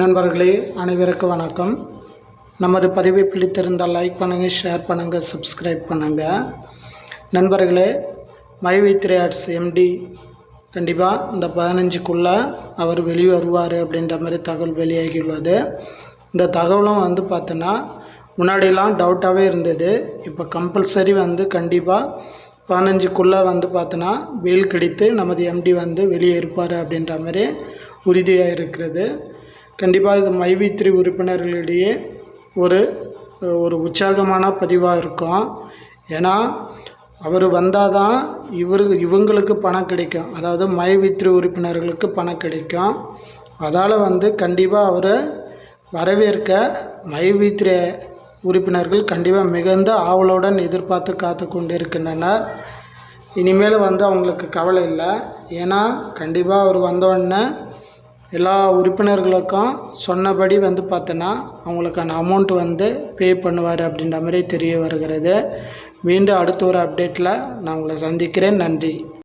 நண்பர்களே அனைவருக்கும் வணக்கம். நமது பதிவை பிடித்திருந்தால் லைக் பண்ணுங்கள் ஷேர் பண்ணுங்கள் சப்ஸ்கிரைப் பண்ணுங்கள் நண்பர்களே மைவி த்ரீ ஆர்ட்ஸ் எம்டி கண்டிப்பாக இந்த பதினஞ்சுக்குள்ளே அவர் வெளியே வருவார் அப்படின்ற மாதிரி தகவல் வெளியாகியுள்ளது. இந்த தகவலும் வந்து பார்த்தோன்னா முன்னாடிலாம் டவுட்டாகவே இருந்தது. இப்போ கம்பல்சரி வந்து கண்டிப்பாக பதினஞ்சுக்குள்ளே வந்து பார்த்தோன்னா வெயில் கிடைத்து நமது எம்டி வந்து வெளியே இருப்பார் அப்படின்ற மாதிரி உறுதியாக இருக்கிறது. கண்டிப்பாக இது மைவி த்ரீ உறுப்பினர்களிடையே ஒரு ஒரு உற்சாகமான பதிவாக இருக்கும். ஏன்னா அவர் வந்தால் தான் இவரு இவங்களுக்கு பணம் கிடைக்கும். அதாவது மைவி உறுப்பினர்களுக்கு பணம் கிடைக்கும். அதால் வந்து கண்டிப்பாக அவரை வரவேற்க மைவி உறுப்பினர்கள் கண்டிப்பாக மிகுந்த ஆவலுடன் எதிர்பார்த்து காத்து கொண்டிருக்கின்றனர். இனிமேல் வந்து அவங்களுக்கு கவலை இல்லை. ஏன்னா கண்டிப்பாக அவர் வந்தோடனே எல்லா உறுப்பினர்களுக்கும் சொன்னபடி வந்து பார்த்தோன்னா அவங்களுக்கான அமௌண்ட் வந்து பே பண்ணுவார் அப்படின்ற மாதிரி தெரிய வருகிறது. மீண்டும் அடுத்த ஒரு அப்டேட்டில் நான் உங்களை சந்திக்கிறேன். நன்றி.